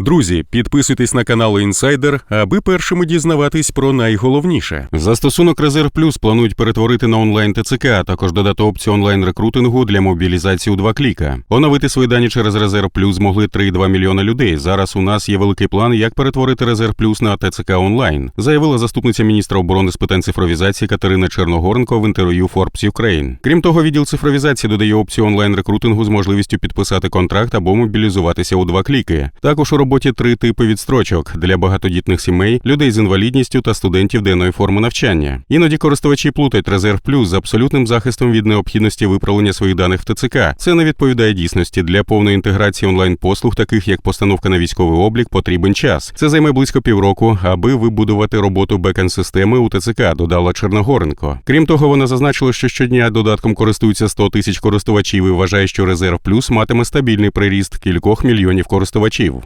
Друзі, підписуйтесь на канал Інсайдер, аби першими дізнаватись про найголовніше. Застосунок Резерв Плюс планують перетворити на онлайн ТЦК, а також додати опцію онлайн рекрутингу для мобілізації у два кліка. Оновити свої дані через Резерв Плюс змогли 3,2 мільйона людей. Зараз у нас є великий план, як перетворити Резерв Плюс на ТЦК онлайн, заявила заступниця міністра оборони з питань цифровізації Катерина Черногоренко в інтерв'ю Forbes Ukraine. Крім того, відділ цифровізації додає опцію онлайн рекрутингу з можливістю підписати контракт або мобілізуватися у два кліки. Також у роботі три типи відстрочок для багатодітних сімей, людей з інвалідністю та студентів денної форми навчання. Іноді користувачі плутають резерв плюс з абсолютним захистом від необхідності виправлення своїх даних в ТЦК. Це не відповідає дійсності. Для повної інтеграції онлайн послуг, таких як постановка на військовий облік, потрібен час. Це займе близько півроку, аби вибудувати роботу бекенд системи у ТЦК, додала Черногоренко. Крім того, вона зазначила, що щодня додатком користуються 100 тисяч користувачів і вважає, що резерв плюс матиме стабільний приріст кількох мільйонів користувачів.